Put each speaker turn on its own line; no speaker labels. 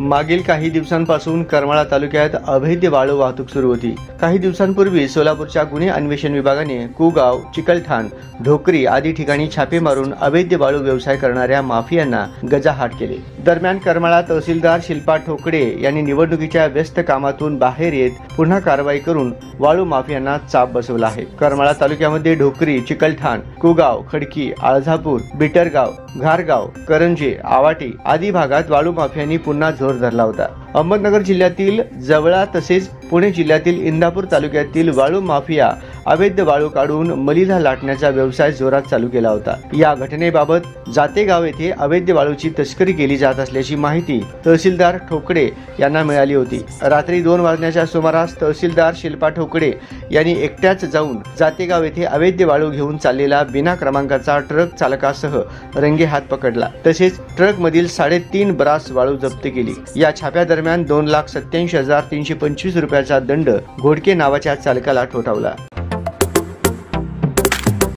मागील काही दिवसांपासून करमाळा तालुक्यात अवैध वाळू वाहतूक सुरू होती. काही दिवसांपूर्वी सोलापूरच्या गुन्हे अन्वेषण विभागाने कुगाव चिकलठाण ढोकरी आदी ठिकाणी छापे मारून अवैध वाळू व्यवसाय करणाऱ्या माफियांना गजाहाट केले. दरम्यान करमाळा तहसीलदार शिल्पा ठोकडे यांनी निवडणुकीच्या व्यस्त कामातून बाहेर येत पुन्हा कारवाई करून वाळू माफियांना चाप बसवला आहे. करमाळा तालुक्यामध्ये ढोकरी चिकलठाण कुगाव खडकी आळझापूर बिटरगाव घारगाव करंजे आवाटी आदी भागात वाळू माफियांनी पुन्हा जोर धरला होता. अहमदनगर जिल्ह्यातील जवळा तसेच पुणे जिल्ह्यातील इंदापूर तालुक्यातील वाळू माफिया अवैध वाळू काढून मलिदा लाटण्याचा व्यवसाय जोरात चालू केला होता. या घटनेबाबत जातेगाव येथे अवैध वाळूची तस्करी केली जात असल्याची माहिती तहसीलदार ठोकडे यांना मिळाली होती. रात्री दोन वाजण्याच्या सुमारास तहसीलदार शिल्पा ठोकडे यांनी एकट्याच जाऊन जातेगाव येथे अवैध वाळू घेऊन चाललेला बिना क्रमांकाचा ट्रक चालकासह रंगे हात पकडला. तसेच ट्रक मधील साडेतीन ब्रास वाळू जप्त केली. या छाप्या दरम्यान दोन लाख सत्याऐंशी हजार तीनशे पंचवीस रुपयाचा दंड घोडके नावाच्या चालकाला ठोठावला.